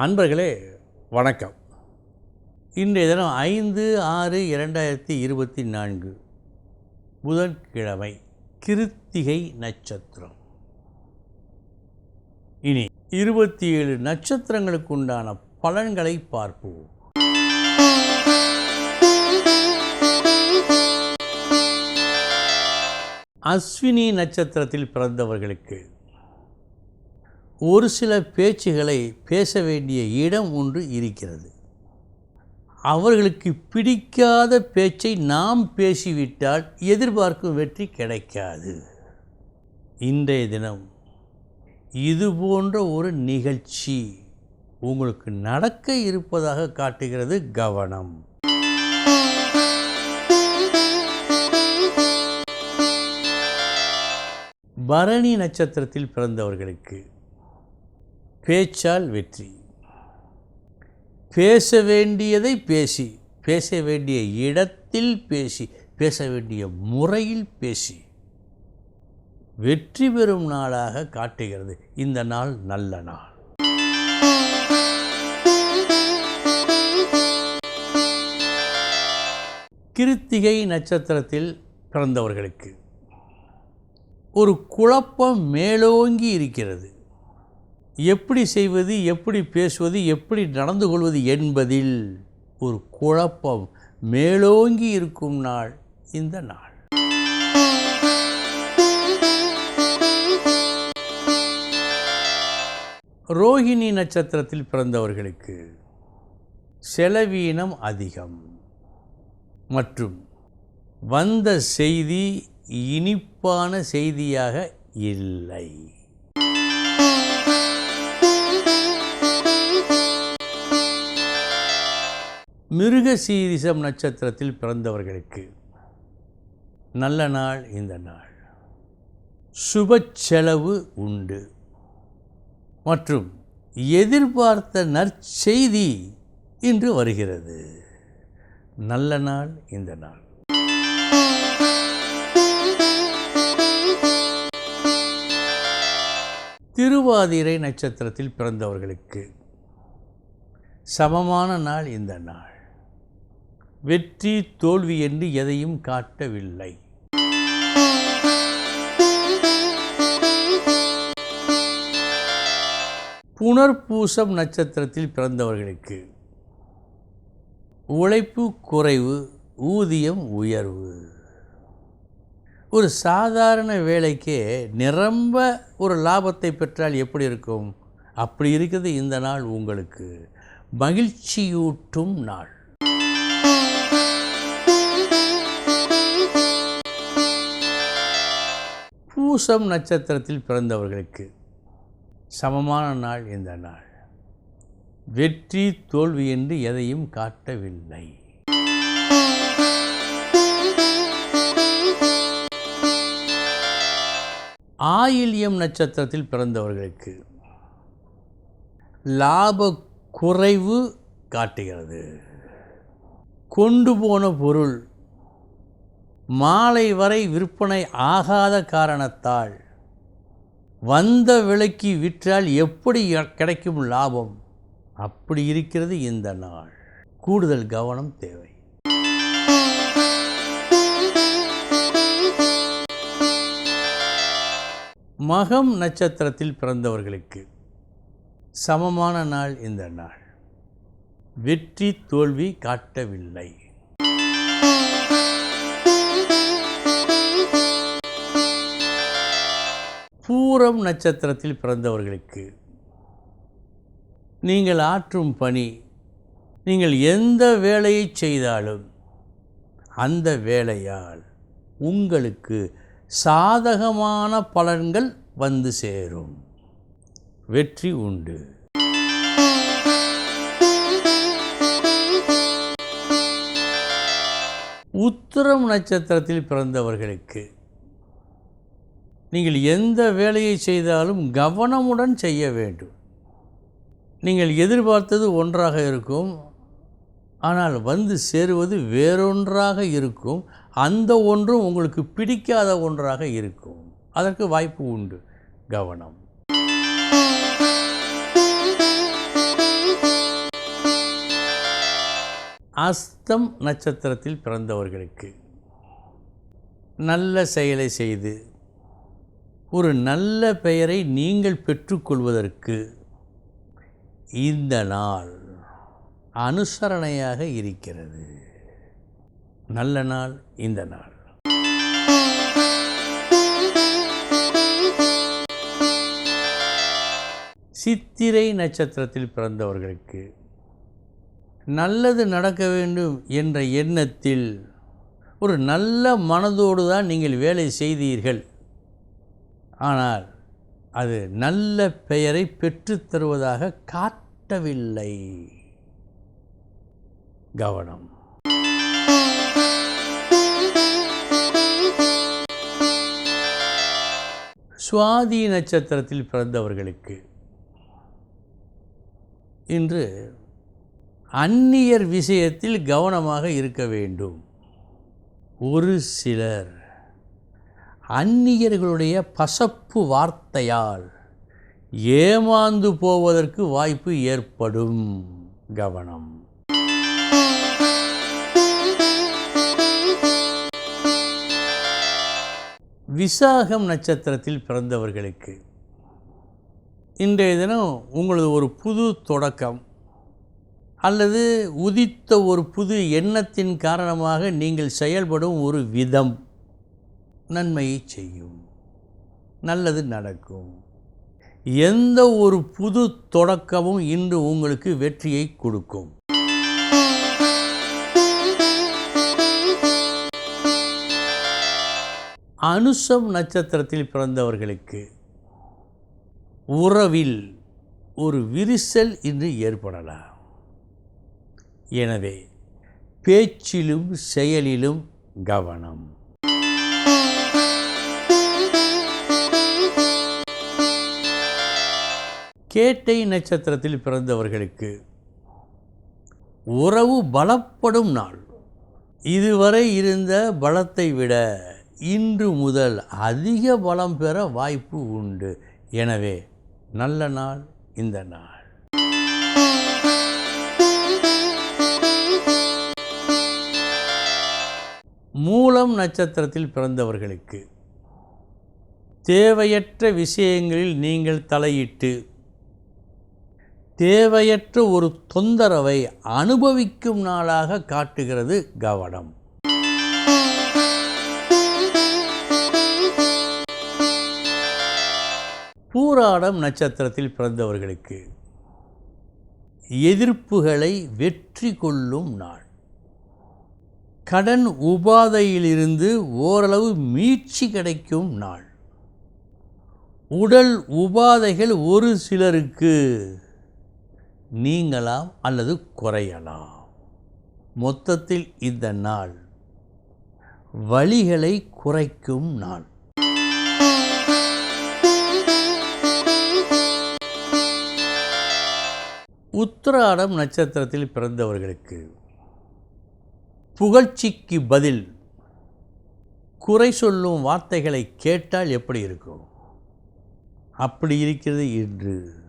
அன்பர்களே வணக்கம். இன்றைய தினம் ஐந்து ஆறு இரண்டாயிரத்தி இருபத்தி நான்கு. புதன்கிழமை கிருத்திகை நட்சத்திரம். இனி இருபத்தி ஏழு நட்சத்திரங்களுக்கு உண்டான பலன்களை பார்ப்போம். அஸ்வினி நட்சத்திரத்தில் பிறந்தவர்களுக்கு ஒரு சில பேச்சுகளை பேச வேண்டிய இடம் ஒன்று இருக்கிறது. அவர்களுக்கு பிடிக்காத பேச்சை நாம் பேசிவிட்டால் எதிர்பார்க்கும் வெற்றி கிடைக்காது. இன்றைய தினம் இது போன்ற ஒரு நிகழ்ச்சி உங்களுக்கு நடக்க இருப்பதாக காட்டுகிறது கவனம். பரணி நட்சத்திரத்தில் பிறந்தவர்களுக்கு பேச்சால் வெற்றி. பேச வேண்டியதை பேசி பேச வேண்டிய இடத்தில் பேசி பேச வேண்டிய முறையில் பேசி. வெற்றி பெறும் நாளாக காட்டுகிறது. இந்த நாள் நல்ல நாள். கிருத்திகை நட்சத்திரத்தில் பிறந்தவர்களுக்கு ஒரு குழப்பம் மேலோங்கி இருக்கிறது. எப்படி செய்வது எப்படி பேசுவது எப்படி நடந்து கொள்வது என்பதில் ஒரு குழப்பம் மேலோங்கி இருக்கும் நாள் இந்த நாள். ரோஹிணி நட்சத்திரத்தில் பிறந்தவர்களுக்கு செலவீனம் அதிகம். மற்றும் வந்த செய்தி இனிப்பான செய்தியாக இல்லை. மிருக சீரிசம் நட்சத்திரத்தில் பிறந்தவர்களுக்கு நல்ல நாள் இந்த நாள். சுப செலவு உண்டு. மற்றும் எதிர்பார்த்த நற்செய்தி இன்று வருகிறது. நல்ல நாள் இந்த நாள். திருவாதிரை நட்சத்திரத்தில் பிறந்தவர்களுக்கு சமமான நாள் இந்த நாள். வெற்றி தோல்வி என்று எதையும் காட்டவில்லை. புனர்பூசம் நட்சத்திரத்தில் பிறந்தவர்களுக்கு உழைப்பு குறைவு ஊதியம் உயர்வு. ஒரு சாதாரண வேலைக்கே நிரம்ப ஒரு லாபத்தை பெற்றால் எப்படி இருக்கும்? அப்படி இருக்கிறது இந்த நாள் உங்களுக்கு. மகிழ்ச்சியூட்டும் நாள். பூசம் நட்சத்திரத்தில் பிறந்தவர்களுக்கு சமமான நாள் இந்த நாள். வெற்றி தோல்வி என்று எதையும் காட்டவில்லை. ஆயில்யம் நட்சத்திரத்தில் பிறந்தவர்களுக்கு லாப குறைவு காட்டுகிறது. கொண்டு போன பொருள் மாலை வரை விற்பனை ஆகாத காரணத்தால் வந்த விலைக்கு விற்றால் எப்படி கிடைக்கும் லாபம்? அப்படி இருக்கிறது இந்த நாள். கூடுதல் கவனம் தேவை. மகம் நட்சத்திரத்தில் பிறந்தவர்களுக்கு சமமான நாள் இந்த நாள். வெற்றி தோல்வி காட்டவில்லை. பூரம் நட்சத்திரத்தில் பிறந்தவர்களுக்கு நீங்கள் ஆற்றும் பணி நீங்கள் எந்த வேலையை செய்தாலும் அந்த வேலையால் உங்களுக்கு சாதகமான பலன்கள் வந்து சேரும். வெற்றி உண்டு. உத்திரம் நட்சத்திரத்தில் பிறந்தவர்களுக்கு நீங்கள் எந்த வேலையை செய்தாலும் கவனமுடன் செய்ய வேண்டும். நீங்கள் எதிர்பார்த்தது ஒன்றாக இருக்கும். ஆனால் வந்து சேருவது வேறொன்றாக இருக்கும். அந்த ஒன்றும் உங்களுக்கு பிடிக்காத ஒன்றாக இருக்கும். அதற்கு வாய்ப்பு உண்டு. கவனம். அஸ்தம் நட்சத்திரத்தில் பிறந்தவர்களுக்கு நல்ல செயலை செய்து ஒரு நல்ல பெயரை நீங்கள் பெற்றுக்கொள்வதற்கு இந்த நாள் அனுசரணையாக இருக்கிறது. நல்ல நாள் இந்த நாள். சித்திரை நட்சத்திரத்தில் பிறந்தவர்களுக்கு நல்லது நடக்க வேண்டும் என்ற எண்ணத்தில் ஒரு நல்ல மனதோடு தான் நீங்கள் வேலை செய்தீர்கள். ஆனால் அது நல்ல பெயரை பெற்றுத்தருவதாக காட்டவில்லை. கவனம். சுவாதி நட்சத்திரத்தில் பிறந்தவர்களுக்கு இன்று அந்நியர் விஷயத்தில் கவனமாக இருக்க வேண்டும். ஒரு சிலர் அந்நியர்களுடைய பசப்பு வார்த்தையால் ஏமாந்து போவதற்கு வாய்ப்பு ஏற்படும். கவனம். விசாகம் நட்சத்திரத்தில் பிறந்தவர்களுக்கு இன்றைய தினம் உங்களது ஒரு புது தொடக்கம் அல்லது உதித்த ஒரு புது எண்ணத்தின் காரணமாக நீங்கள் செயல்படும் ஒரு விதம். நன்மையை செய்யும். நல்லது நடக்கும். எந்த ஒரு புது தொடக்கமும் இன்று உங்களுக்கு வெற்றியை கொடுக்கும். அனுசம் நட்சத்திரத்தில் பிறந்தவர்களுக்கு உறவில் ஒரு விரிசல் இன்று ஏற்படலாம். எனவே பேச்சிலும் செயலிலும் கவனம். கேட்டை நட்சத்திரத்தில் பிறந்தவர்களுக்கு உறவு பலப்படும் நாள். இதுவரை இருந்த பலத்தை விட இன்று முதல் அதிக பலம் பெற வாய்ப்பு உண்டு. எனவே நல்ல நாள் இந்த நாள். மூலம் நட்சத்திரத்தில் பிறந்தவர்களுக்கு தேவையற்ற விஷயங்களில் நீங்கள் தலையிட்டு தேவையற்ற ஒரு தொந்தரவை அனுபவிக்கும் நாளாக காட்டுகிறது கவனம். பூராடம் நட்சத்திரத்தில் பிறந்தவர்களுக்கு எதிர்ப்புகளை வெற்றி கொள்ளும் நாள். கடன் உபாதையிலிருந்து ஓரளவு மீட்சி கிடைக்கும் நாள். உடல் உபாதைகள் ஒரு சிலருக்கு நீங்களாம் அல்லது குறையலாம். மொத்தத்தில் இந்த நாள் வழிகளை குறைக்கும் நாள். உத்திராடம் நட்சத்திரத்தில் பிறந்தவர்களுக்கு புகழ்ச்சிக்கு பதில். குறை சொல்லும் வார்த்தைகளை கேட்டால் எப்படி இருக்கும்? அப்படி இருக்கிறது இன்று.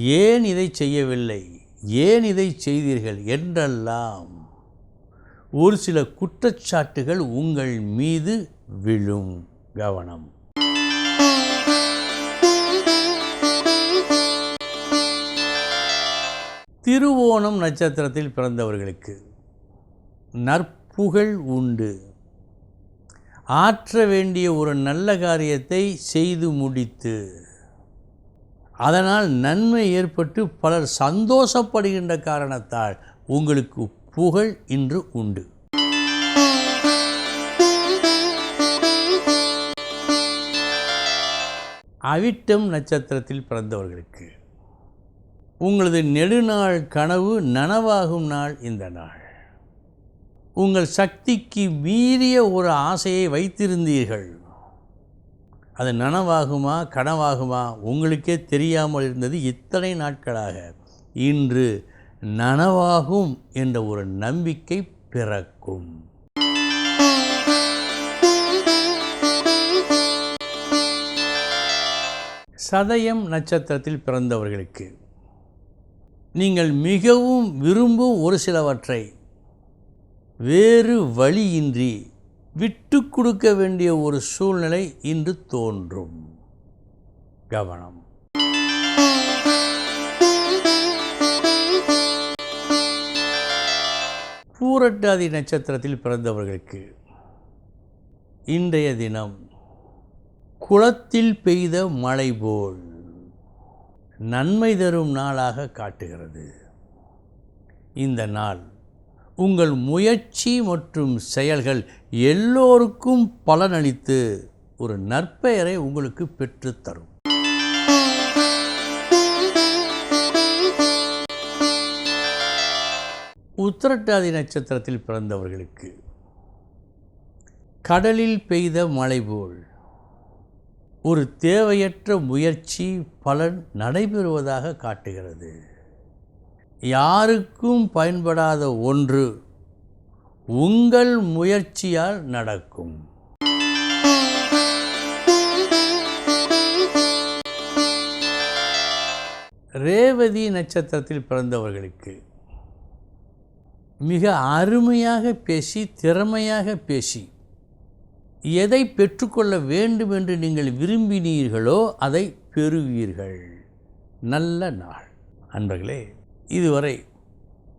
ஏன் இதை செய்யவில்லை? ஏன் இதை செய்தீர்கள்? என்றெல்லாம் ஒரு சில குற்றச்சாட்டுகள் உங்கள் மீது விழும் கவனம். திருவோணம் நட்சத்திரத்தில் பிறந்தவர்களுக்கு நற்புகழ் உண்டு. ஆற்ற வேண்டிய ஒரு நல்ல காரியத்தை செய்து முடித்து அதனால் நன்மை ஏற்பட்டு பலர் சந்தோஷப்படுகின்ற காரணத்தால் உங்களுக்கு புகழ் இன்று உண்டு. அவிட்டம் நட்சத்திரத்தில் பிறந்தவர்களுக்கு உங்களது நெடுநாள் கனவு நனவாகும் நாள் இந்த நாள். உங்கள் சக்திக்கு மீறிய ஒரு ஆசையை வைத்திருந்தீர்கள். அது நனவாகுமா கனவாகுமா உங்களுக்கே தெரியாமல் இருந்தது இத்தனை நாட்களாக. இன்று நனவாகும் என்ற ஒரு நம்பிக்கை பிறக்கும். சதயம் நட்சத்திரத்தில் பிறந்தவர்களுக்கு நீங்கள் மிகவும் விரும்பும் ஒரு சிலவற்றை வேறு வழியின்றி விட்டு கொடுக்க வேண்டிய ஒரு சூழ்நிலை இன்று தோன்றும். கவனம். பூரட்டாதி நட்சத்திரத்தில் பிறந்தவர்களுக்கு இன்றைய தினம் குளத்தில் பெய்த மழை போல் நன்மை தரும் நாளாக காட்டுகிறது. இந்த நாள் உங்கள் முயற்சி மற்றும் செயல்கள் எல்லோருக்கும் பலனளித்து ஒரு நற்பெயரை உங்களுக்கு பெற்றுத்தரும். உத்திரட்டாதி நட்சத்திரத்தில் பிறந்தவர்களுக்கு கடலில் பெய்த மழை போல் ஒரு தேவையற்ற முயற்சி பலன் நடைபெறுவதாக காட்டுகிறது. யாருக்கும் பயன்படாத ஒன்று உங்கள் முயற்சியால் நடக்கும். ரேவதி நட்சத்திரத்தில் பிறந்தவர்களுக்கு மிக அருமையாக பேசி திறமையாக பேசி எதை பெற்றுக்கொள்ள வேண்டும் என்று நீங்கள் விரும்பினீர்களோ அதை பெறுவீர்கள். நல்ல நாள். அன்பர்களே இதுவரை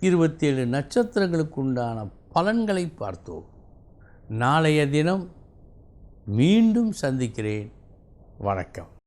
இருபத்தேழு நட்சத்திரங்களுக்கு உண்டான பலன்களை பார்த்தோம். நாளைய தினம் மீண்டும் சந்திக்கிறேன். வணக்கம்.